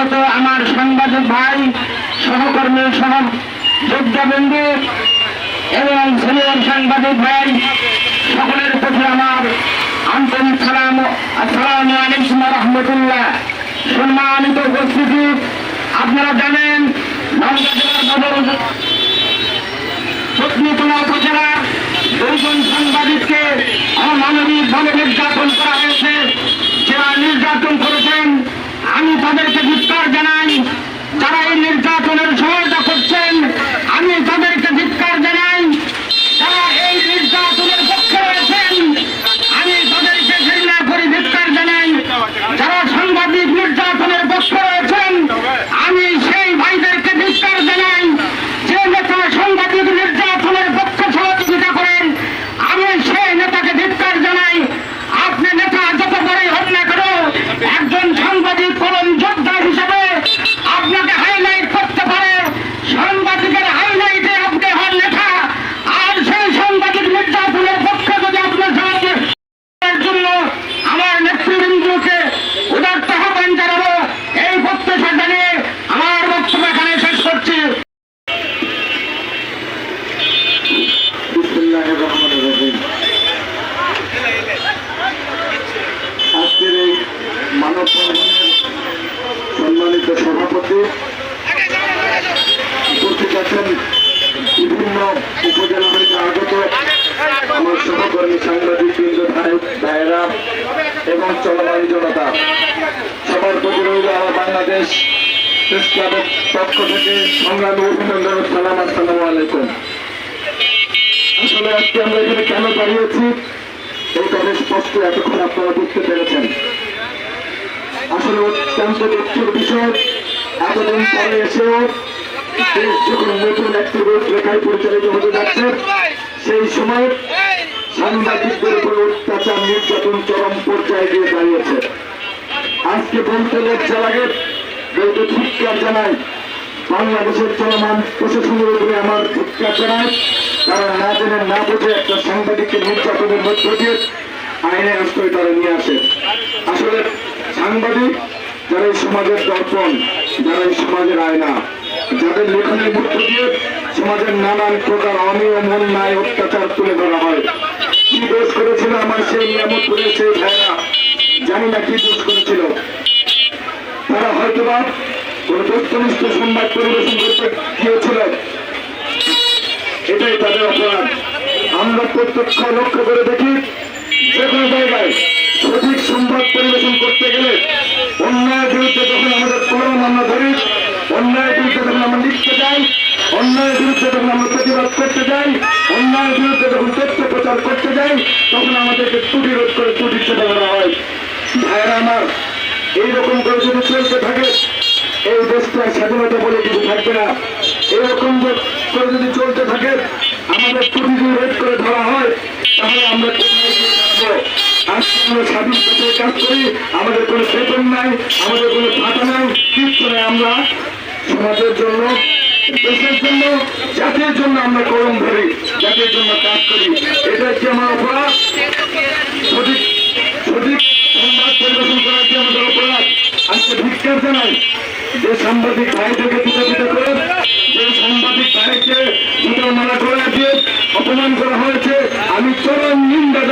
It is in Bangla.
আগত আমার সাংবাদিক ভাই, সহকর্মী সহ যোদ্ধাবৃন্দু এবং সিনিয়র সাংবাদিক ভাই, সকলের প্রতি আমার আন্তরিক সালাম আসসালামু আলাইকুম রহমতুল্লাহ। সম্মানিত উপস্থিতি, আপনারা জানেন পত্নীতলা উপজেলার দুইজন সাংবাদিককে অমানবিক ভাবে নির্যাতন করা হয়েছে। যারা নির্যাতন করেছেন আমি তাদেরকে ধিক্কার জানাই যারা এই নির্যাতনের সহায়তা করছেন আমি তাদেরকে ধিক্কার জানাই যারা এই নির্যাতনের পক্ষে রয়েছেন আমি তাদেরকে ঘৃণা করি ধিক্কার জানাই যারা সাংবাদিক নির্যাতনের পক্ষে রয়েছেন আমি সেই ভাইদেরকে ধিক্কার জানাই যে নেতা সাংবাদিক নির্যাতনের পক্ষে সহযোগিতা করেন আমি সেই নেতাকে ধিক্কার জানাই আপনি নেতা যত বড়ই হোক না কেন একজন সাংবাদিক কলম যোদ্ধা হিসাবে আপনাকে হাইলাইট করতে পারে সাংবাদিকের হাইলাইটে আপনি হন নেতা আর সেই সাংবাদিক নির্যাতনের পক্ষে যদি আপনি সাহায্য করার জন্য আমার নেতৃবৃন্দকে উদার্ত আহ্বান জানাব এই প্রত্যাশা জানিয়ে আমার বক্তব্য এখানে শেষ করছি বিসমিল্লাহির রহমানির রহিম আজকের এই মানব বন্ধনের সম্মানিত সভাপতি উপস্থিত আছেন বিভিন্ন উপজেলা হইতে আগত আমার সহকর্মী সাংবাদিক বৃন্দ ভাই, ভাইয়েরা এবং চলমান জনতা, সবার প্রতি রইল আমার বাংলাদেশ প্রেস ক্লাবের পক্ষ থেকে সংগ্রামী অভিনন্দন সালাম, আসসালামু আলাইকুম। আসলে আজকে আমরা এখানে কেন দাঁড়িয়েছি, এই কথা স্পষ্ট এতক্ষণ আপনারা বুঝতে পেরেছেন। আসলে অত্যন্ত দুঃখের বিষয়, এতদিন পরে এসেও দেশ যখন নতুন একটি রূপরেখায় পরিচালিত হতে যাচ্ছে, সেই সময় সাংবাদিকদের উপর অত্যাচার, নির্যাতন চরম পর্যায়ে গিয়ে দাঁড়িয়েছে। আজকে বলতে লজ্জা লাগে বলতে ধিক্কার জানাই বাংলাদেশের চলমান প্রশাসনের উপরে আমার ধিক্কার জানাই তারা না জেনে না বুঝে একটা সাংবাদিককে নির্যাতনের মধ্য দিয়ে আইনের আশ্রয় তারা নিয়ে আসে। আসলে সাংবাদিক যারা এই সমাজের দর্পণ, যারা এই সমাজের আয়না, যাদের লেখনের মধ্য দিয়ে সমাজের নানান প্রকার অনিয়ম, অন্যায়, অত্যাচার তুলে ধরা হয় কি দোষ করেছিল আমার সেই নিয়ামতপুরের সেই ভাইরা? জানি না কি দোষ করেছিল। তারা হয়তো বা কোন তথ্যনিষ্ঠ সংবাদ পরিবেশন করতে গিয়েছিল। এটাই তাদের অপরাধ। আমরা প্রত্যক্ষ লক্ষ্য করে দেখি, যে কোনো জায়গায় সঠিক সংবাদ পরিবেশন করতে গেলে অন্যায়ের বিরুদ্ধে যখন আমাদের কলম আমরা ধরি, অন্যায়ের বিরুদ্ধে যখন আমরা লিখতে যাই, অন্যায়ের বিরুদ্ধে যখন আমরা প্রতিবাদ করতে যাই, অন্যায়ের বিরুদ্ধে যখন তথ্য প্রচার করতে যাই, তখন আমাদেরকে ত্রুটি রোধ করে ত্রুটি চেপে ধরা হয়। ভাইয়েরা আমার, এইরকম করে যদি চলতে থাকে, এই দেশটা স্বাধীনতা বলে কিছু থাকবে না। এরকম করে যদি চলতে থাকে, আমাদের ত্রুটি যদি রোধ করে ধরা হয়, তাহলে আমরা করি, আমাদের কোনো বেতন নাই, আমাদের কোনো ভাতা নাই, কিচ্ছু আমরা সমাজের জন্য দেশের জন্য, জাতির জন্য আমরা কলম ধরি, জাতির জন্য কাজ করি। এটা কি আমার অপরাধ। সঠিক সঠিক সংবাদ পরিবেশন করার কি আমাদের অপরাধ, আজকে ভিক্ষার জানাই। যে সাংবাদিক ভাইদেরকে পিতা পিতা করে, যে সাংবাদিক ভাইকে জুতো মারা করে দিয়ে অপমান করা হয়েছে, আমি চরম নিন্দা